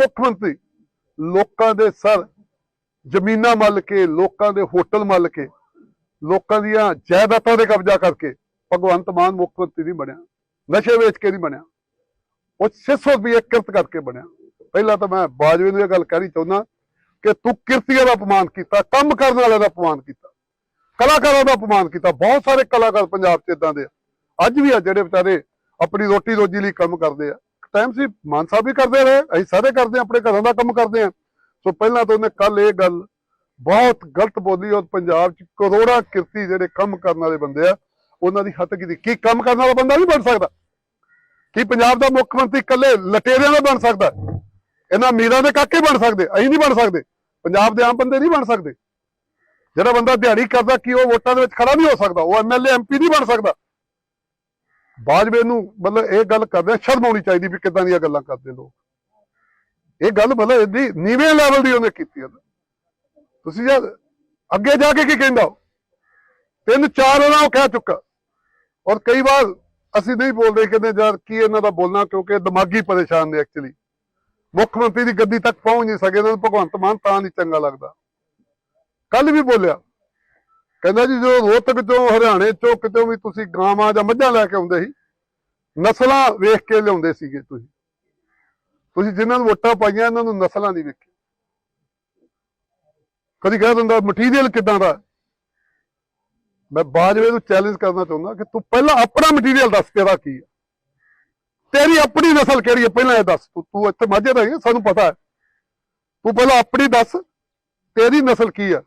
ਮੁੱਖ ਮੰਤਰੀ, ਲੋਕਾਂ ਦੇ ਸਰ, ਜ਼ਮੀਨਾਂ ਮੱਲ ਕੇ, ਲੋਕਾਂ ਦੇ ਹੋਟਲ ਮੱਲ ਕੇ, ਲੋਕਾਂ ਦੀਆਂ ਜਾਇਦਾਦਾਂ ਤੇ ਕਬਜ਼ਾ ਕਰਕੇ ਭਗਵੰਤ ਮਾਨ ਮੁੱਖ ਮੰਤਰੀ ਨਹੀਂ ਬਣਿਆ, ਨਸ਼ੇ ਵੇਚ ਕੇ ਨਹੀਂ ਬਣਿਆ, ਉਹ 600 ਰੁਪਏ ਕਿਰਤ ਕਰਕੇ ਬਣਿਆ। ਪਹਿਲਾਂ ਤਾਂ ਮੈਂ ਬਾਜਵੇ ਨੂੰ ਇਹ ਗੱਲ ਕਹਿਣੀ ਚਾਹੁੰਦਾ ਕਿ ਤੂੰ ਕਿਰਤੀਆਂ ਦਾ ਅਪਮਾਨ ਕੀਤਾ, ਕੰਮ ਕਰਨ ਵਾਲਿਆਂ ਦਾ ਅਪਮਾਨ ਕੀਤਾ, ਕਲਾਕਾਰਾਂ ਦਾ ਅਪਮਾਨ ਕੀਤਾ, ਬਹੁਤ ਸਾਰੇ ਕਲਾਕਾਰ ਪੰਜਾਬ 'ਚ ਇਦਾਂ ਦੇ ਆ। ਅੱਜ ਵੀ ਆ ਜਿਹੜੇ ਵਿਚਾਰੇ ਆਪਣੀ ਰੋਟੀ ਰੋਜੀ ਲਈ ਕੰਮ ਕਰਦੇ ਆ। ਟਾਈਮ ਸੀ, ਮਾਨ ਸਾਹਿਬ ਵੀ ਕਰਦੇ ਰਹੇ, ਅਸੀਂ ਸਾਰੇ ਕਰਦੇ ਆ ਆਪਣੇ ਘਰਾਂ ਦਾ ਕੰਮ ਕਰਦੇ ਆ ਸੋ ਪਹਿਲਾਂ ਤਾਂ ਉਹਨੇ ਕੱਲ ਇਹ ਗੱਲ ਬਹੁਤ ਗਲਤ ਬੋਲੀ, ਔਰ ਪੰਜਾਬ 'ਚ ਕਰੋੜਾਂ ਕਿਰਤੀ ਜਿਹੜੇ ਕੰਮ ਕਰਨ ਵਾਲੇ ਬੰਦੇ ਆ, ਉਹਨਾਂ ਦੀ ਹੱਤ ਕੀਤੀ। ਕੀ ਕੰਮ ਕਰਨ ਵਾਲਾ ਬੰਦਾ ਨਹੀਂ ਬਣ ਸਕਦਾ? ਕੀ ਪੰਜਾਬ ਦਾ ਮੁੱਖ ਮੰਤਰੀ ਇਕੱਲੇ ਲਟੇਰਿਆਂ ਦਾ ਬਣ ਸਕਦਾ? ਇਹਨਾਂ ਅਮੀਰਾਂ ਦੇ ਕਾਕੇ ਬਣ ਸਕਦੇ, ਅਸੀਂ ਨਹੀਂ ਬਣ ਸਕਦੇ। ਪੰਜਾਬ ਦੇ ਆਮ ਬੰਦੇ ਨਹੀਂ ਬਣ ਸਕਦੇ। ਜਿਹੜਾ ਬੰਦਾ ਦਿਹਾੜੀ ਕਰਦਾ, ਕੀ ਉਹ ਵੋਟਾਂ ਦੇ ਵਿੱਚ ਖੜਾ ਨਹੀਂ ਹੋ ਸਕਦਾ? ਉਹ ਐਮਐਲਏ ਐਮਪੀ ਨਹੀਂ ਬਣ ਸਕਦਾ। ਬਾਜਵੇ ਨੂੰ ਮਤਲਬ ਇਹ ਗੱਲ ਕਰਦੇ ਸ਼ਰਮ ਆਉਣੀ ਚਾਹੀਦੀ ਵੀ ਕਿਦਾਂ ਦੀਆਂ ਗੱਲਾਂ ਕਰਦੇ ਲੋਕ। ਇਹ ਗੱਲ ਮਤਲਬ ਇਹਦੀ ਨੀਵੇਂ ਲੈਵਲ ਦੀ ਉਹਨੇ ਕੀਤੀ ਹੈ ਤੁਸੀਂ ਜਦ ਅੱਗੇ ਜਾ ਕੇ ਕੀ ਕਹਿੰਦਾ ਤਿੰਨ ਚਾਰ ਉਹਨਾਂ ਉਹ ਕਹਿ ਚੁੱਕਾ। ਔਰ ਕਈ ਵਾਰ ਅਸੀਂ ਨਹੀਂ ਬੋਲਦੇ ਕਹਿੰਦੇ ਯਾਰ ਕੀ ਇਹਨਾਂ ਦਾ ਬੋਲਣਾ, ਕਿਉਂਕਿ ਦਿਮਾਗੀ ਪਰੇਸ਼ਾਨ ਨੇ ਐਕਚੁਅਲੀ ਮੁੱਖ ਮੰਤਰੀ ਦੀ ਗੱਦੀ ਤੱਕ ਪਹੁੰਚ ਨਹੀਂ ਸਕੇ, ਇਹਨਾਂ ਨੂੰ ਭਗਵੰਤ ਮਾਨ ਤਾਂ ਨਹੀਂ ਚੰਗਾ ਲੱਗਦਾ। ਕੱਲ ਵੀ ਬੋਲਿਆ ਕਹਿੰਦਾ ਜੀ ਜੋ ਰੋਹਤਕ ਤੋਂ ਹਰਿਆਣੇ ਚੋਂ ਕਿਤੋਂ ਵੀ ਤੁਸੀਂ ਗਾਵਾਂ ਜਾਂ ਮੱਝਾਂ ਲੈ ਕੇ ਆਉਂਦੇ ਸੀ, ਨਸਲਾਂ ਵੇਖ ਕੇ ਲਿਆਉਂਦੇ ਸੀਗੇ ਤੁਸੀਂ। ਤੁਸੀਂ ਜਿਨ੍ਹਾਂ ਨੂੰ ਵੋਟਾਂ ਪਾਈਆਂ, ਇਹਨਾਂ ਨੂੰ ਨਸਲਾਂ ਦੀ ਵੇਖੀ ਕਦੀ ਕਹਿ ਦਿੰਦਾ, ਮਟੀਰੀਅਲ ਕਿਦਾਂ ਦਾ? ਮੈਂ ਬਾਜਵੇ ਨੂੰ ਚੈਲੰਜ ਕਰਨਾ ਚਾਹੁੰਦਾ ਕਿ ਤੂੰ ਪਹਿਲਾਂ ਆਪਣਾ ਮਟੀਰੀਅਲ ਦੱਸ ਤੇਰਾ ਕੀ ਹੈ ਤੇਰੀ ਆਪਣੀ ਨਸਲ ਕਿਹੜੀ ਹੈ ਪਹਿਲਾਂ ਇਹ ਦੱਸ। ਤੂੰ ਤੂੰ ਇੱਥੇ ਮਾਝੇ ਦਾ ਹੈ ਸਾਨੂੰ ਪਤਾ ਹੈ। ਤੂੰ ਪਹਿਲਾਂ ਆਪਣੀ ਦੱਸ, ਤੇਰੀ ਨਸਲ ਕੀ ਹੈ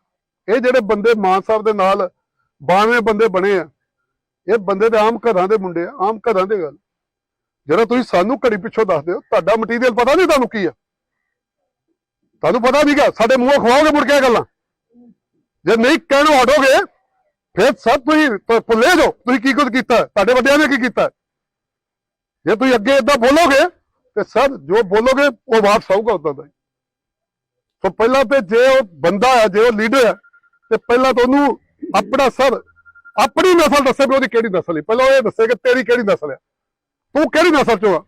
ਇਹ ਜਿਹੜੇ ਬੰਦੇ ਮਾਨ ਸਾਹਿਬ ਦੇ ਨਾਲ 92 ਬੰਦੇ ਬਣੇ ਆ, ਇਹ ਬੰਦੇ ਦੇ ਆਮ ਘਰਾਂ ਦੇ ਮੁੰਡੇ ਆ, ਆਮ ਘਰਾਂ ਦੇ ਗੱਲ। ਜਿਹੜਾ ਤੁਸੀਂ ਸਾਨੂੰ ਘੜੀ ਪਿੱਛੋਂ ਦੱਸਦੇ ਹੋ ਤੁਹਾਡਾ ਮਟੀਰੀਅਲ ਪਤਾ ਨਹੀਂ ਤੁਹਾਨੂੰ ਕੀ ਆ? ਤੁਹਾਨੂੰ ਪਤਾ ਨਹੀਂਗਾ ਸਾਡੇ ਮੂੰਹੋਂ ਖਵਾਓਗੇ ਮੁੜ ਕੇ ਗੱਲਾਂ? ਜੇ ਨਹੀਂ ਕਹਿਣੋਂ ਹਟੋਗੇ, ਫਿਰ ਸਭ ਤੁਸੀਂ ਭੁੱਲੇ ਜੋ, ਤੁਸੀਂ ਕੀ ਕੁਝ ਕੀਤਾ? ਤੁਹਾਡੇ ਵੱਡਿਆਂ ਨੇ ਕੀ ਕੀਤਾ? ਜੇ ਤੁਸੀਂ ਅੱਗੇ ਇਦਾਂ ਬੋਲੋਗੇ, ਤੇ ਸਰ ਜੋ ਬੋਲੋਗੇ, ਉਹ ਵਾਪਸ ਆਊਗਾ ਉਦਾਂ ਦਾ ਸੋ ਪਹਿਲਾਂ ਤੇ ਜੇ ਉਹ ਬੰਦਾ ਹੈ ਜੇ ਉਹ ਲੀਡਰ ਹੈ ਤੇ ਪਹਿਲਾਂ ਤੁਹਾਨੂੰ ਆਪਣਾ ਸਰ, ਆਪਣੀ ਨਸਲ ਦੱਸੇ ਵੀ ਉਹਦੀ ਕਿਹੜੀ ਨਸਲ ਹੈ। ਪਹਿਲਾਂ ਇਹ ਦੱਸੇ ਕਿ ਤੇਰੀ ਕਿਹੜੀ ਨਸਲ ਹੈ। ਤੂੰ ਕਿਹੜੀ ਨਸਲ ਚੋਂ ਆ?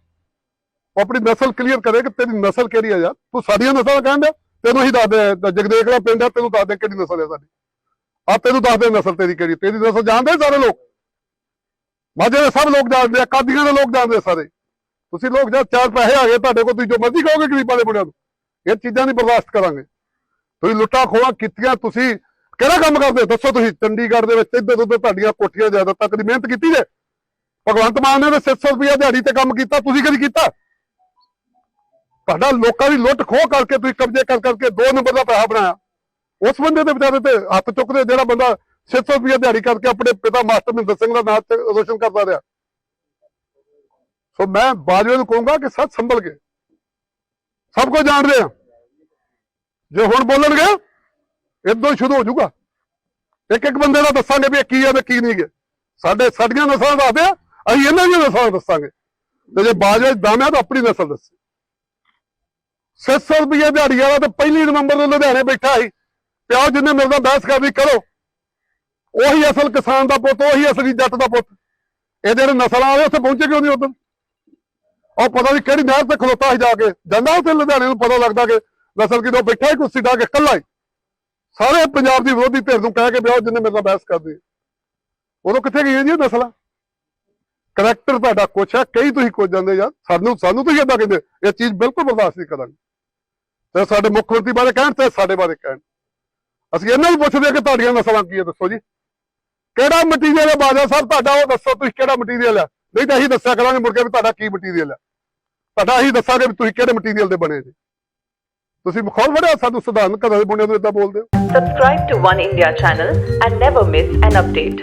ਆਪਣੀ ਨਸਲ ਕਲੀਅਰ ਕਰੇ ਕਿ ਤੇਰੀ ਨਸਲ ਕਿਹੜੀ ਹੈ ਯਾਰ। ਤੂੰ ਸਾਡੀਆਂ ਨਸਲਾਂ ਕਹਿੰਦਾ ਤੈਨੂੰ ਹੀ ਦੱਸ ਦੇ ਜਗਦੇਖ ਦਾ ਪਿੰਡ ਹੈ ਤੈਨੂੰ ਦੱਸ ਦੇ ਕਿਹੜੀ ਨਸਲ ਹੈ ਸਾਡੀ। ਆ ਤੈਨੂੰ ਦੱਸ ਦੇ ਨਸਲ ਤੇਰੀ ਕਿਹੜੀ ਤੇਰੀ ਨਸਲ ਜਾਣਦੇ ਸਾਰੇ ਲੋਕ? ਮਾਝੇ ਦੇ ਸਭ ਲੋਕ ਜਾਣਦੇ ਆ ਕਾਦੀਆਂ ਦੇ ਲੋਕ ਜਾਣਦੇ ਆ ਸਾਰੇ। ਤੁਸੀਂ ਲੋਕ ਜਦ ਚਾਰ ਪੈਸੇ ਆ ਗਏ ਤੁਹਾਡੇ ਕੋਲ, ਤੁਸੀਂ ਜੋ ਮਰਜ਼ੀ ਕਹੋਗੇ ਗਰੀਬਾਂ ਦੇ ਮੁੰਡਿਆਂ ਨੂੰ। ਇਹ ਚੀਜ਼ਾਂ ਨਹੀਂ ਬਰਦਾਸ਼ਤ ਕਰਾਂਗੇ। ਤੁਸੀਂ ਲੁੱਟਾਂ ਖੋਹਾਂ ਕੀਤੀਆਂ, ਤੁਸੀਂ ਕਿਹੜਾ ਕੰਮ ਕਰਦੇ ਹੋ? ਦੱਸੋ ਤੁਸੀਂ, ਚੰਡੀਗੜ੍ਹ ਦੇ ਵਿੱਚ ਇੱਧਰ ਉੱਧਰ ਤੁਹਾਡੀਆਂ ਕੋਠੀਆਂ ਜ਼ਿਆਦਾ ਤੱਕ ਦੀ ਮਿਹਨਤ ਕੀਤੀ ਜੇ? ਭਗਵੰਤ ਮਾਨ ਨੇ ਤਾਂ 600 ਰੁਪਏ ਦਿਹਾੜੀ ਤੇ ਕੰਮ ਕੀਤਾ, ਤੁਸੀਂ ਕਦੀ ਕੀਤਾ? ਤੁਹਾਡਾ ਲੋਕਾਂ ਦੀ ਲੁੱਟ ਖੋਹ ਕਰਕੇ ਤੁਸੀਂ ਕਬਜ਼ੇ ਕਰ ਕਰਕੇ ਦੋ ਨੰਬਰ ਦਾ ਪੈਸਾ ਬਣਾਇਆ। ਉਸ ਬੰਦੇ ਦੇ ਵਿਚਾਰੇ ਤੇ ਹੱਥ ਚੁੱਕਦੇ, ਜਿਹੜਾ ਬੰਦਾ 600 ਰੁਪਏ ਦਿਹਾੜੀ ਕਰਕੇ ਆਪਣੇ ਪਿਤਾ ਮਾਸਟਰ ਮਹਿੰਦਰ ਸਿੰਘ ਦਾ ਨਾਮ ਰੋਸ਼ਨ ਕਰਦਾ ਰਿਹਾ। ਸੋ ਮੈਂ ਬਾਜਵੇ ਨੂੰ ਕਹੂੰਗਾ ਕਿ ਸੱਚ ਸੰਭਲ ਕੇ। ਸਭ ਕੁਝ ਜਾਣਦੇ ਆ। ਜੇ ਹੁਣ ਬੋਲਣਗੇ ਇਦੋਂ ਹੀ ਸ਼ੁਰੂ ਹੋ ਜਾਊਗਾ। ਇੱਕ ਇੱਕ ਬੰਦੇ ਦਾ ਦੱਸਾਂਗੇ ਵੀ ਇਹ ਕੀ ਹੈ ਤੇ ਕੀ ਨਹੀਂ ਹੈ ਸਾਡੇ ਸਾਡੀਆਂ ਨਸਲਾਂ ਦੱਸਦੇ ਆ ਅਸੀਂ ਇਹਨਾਂ ਦੀਆਂ ਨਸਲਾਂ ਦੱਸਾਂਗੇ। ਤੇ ਜੇ ਬਾਜਵੇ ਦਾਮਿਆਂ ਤਾਂ ਆਪਣੀ ਨਸਲ ਦੱਸੇ। 600 ਰੁਪਏ ਦਿਹਾੜੀ ਵਾਲਾ ਤਾਂ ਪਹਿਲੀ ਨਵੰਬਰ ਨੂੰ ਲੁਧਿਆਣੇ ਬੈਠਾ ਸੀ। ਪਿਓ ਜਿੰਨੇ ਮੇਰੇ ਨਾਲ ਬਹਿਸ ਕਰਦੀ, ਕਰੋ। ਉਹੀ ਅਸਲ ਕਿਸਾਨ ਦਾ ਪੁੱਤ, ਉਹੀ ਅਸਲੀ ਜੱਟ ਦਾ ਪੁੱਤ। ਇਹ ਜਿਹੜੇ ਨਸਲ ਆਵੇ ਉੱਥੇ ਪਹੁੰਚੇ ਕਿਉਂ ਨਹੀਂ ਉਦੋਂ ਉਹ ਪਤਾ ਨਹੀਂ ਕਿਹੜੀ ਨਹਿਰ ਤੇ ਖਲੋਤਾ ਸੀ ਜਾ ਕੇ। ਜਾਂਦਾ ਉੱਥੇ ਲੁਧਿਆਣੇ ਨੂੰ ਪਤਾ ਲੱਗਦਾ ਕਿ ਨਸਲ ਕਿਦੋਂ ਬੈਠਾ ਹੀ ਕੁਰਸੀ ਢਾ ਕੇ ਇਕੱਲਾ ਹੀ। ਸਾਰੇ ਪੰਜਾਬ ਦੀ ਵਿਰੋਧੀ ਧਿਰ ਨੂੰ ਕਹਿ ਕੇ ਵਿਆਹ ਜਿੰਨੇ ਮੇਰੇ ਨਾਲ ਬਹਿਸ ਕਰਦੇ। ਉਦੋਂ ਕਿੱਥੇ ਗਈਆਂ ਜੀ ਨਸਲਾਂ ਕਰੈਕਟਰ ਤੁਹਾਡਾ ਕੁਛ ਹੈ ਕਈ ਤੁਸੀਂ ਕੁਝ ਜਾਂਦੇ ਯਾਰ ਸਾਨੂੰ ਸਾਨੂੰ ਤੁਸੀਂ ਏਦਾਂ ਕਹਿੰਦੇ, ਇਹ ਚੀਜ਼ ਬਿਲਕੁਲ ਬਰਦਾਸ਼ਤ ਨਹੀਂ ਕਰਾਂਗੇ। ਤੇ ਸਾਡੇ ਮੁੱਖ ਮੰਤਰੀ ਬਾਰੇ ਕਹਿਣ ਤੇ ਸਾਡੇ ਬਾਰੇ ਕਹਿਣ। ਅਸੀਂ ਇਹਨਾਂ ਨੂੰ ਪੁੱਛਦੇ ਹਾਂ ਕਿ ਤੁਹਾਡੀਆਂ ਨਸਲਾਂ ਕੀ ਹੈ ਦੱਸੋ ਜੀ। ਕਿਹੜਾ ਮਟੀਰੀਅਲ ਹੈ ਬਾਜਾ ਸਾਹਿਬ, ਤੁਹਾਡਾ ਉਹ ਦੱਸੋ ਤੁਸੀਂ ਕਿਹੜਾ ਮਟੀਰੀਅਲ ਹੈ ਨਹੀਂ ਤਾਂ ਅਸੀਂ ਦੱਸਿਆ ਕਰਾਂਗੇ ਮੁੜ ਕੇ ਵੀ ਤੁਹਾਡਾ ਕੀ ਮਟੀਰੀਅਲ ਹੈ ਤੁਹਾਡਾ ਅਸੀਂ ਦੱਸਾਂਗੇ ਵੀ ਤੁਸੀਂ ਕਿਹੜੇ ਮਟੀਰੀਅਲ ਦੇ ਬਣੇ ਜੀ। ਤੁਸੀਂ ਮਖੌਲ ਵੜਿਆ ਸਾਨੂੰ ਸਧਾਰਨ ਘਰਾਂ ਦੇ ਮੁੰਡਿਆਂ ਨੂੰ ਇਦਾਂ ਬੋਲਦੇ ਹੋ Subscribe to One India channel and never miss an update.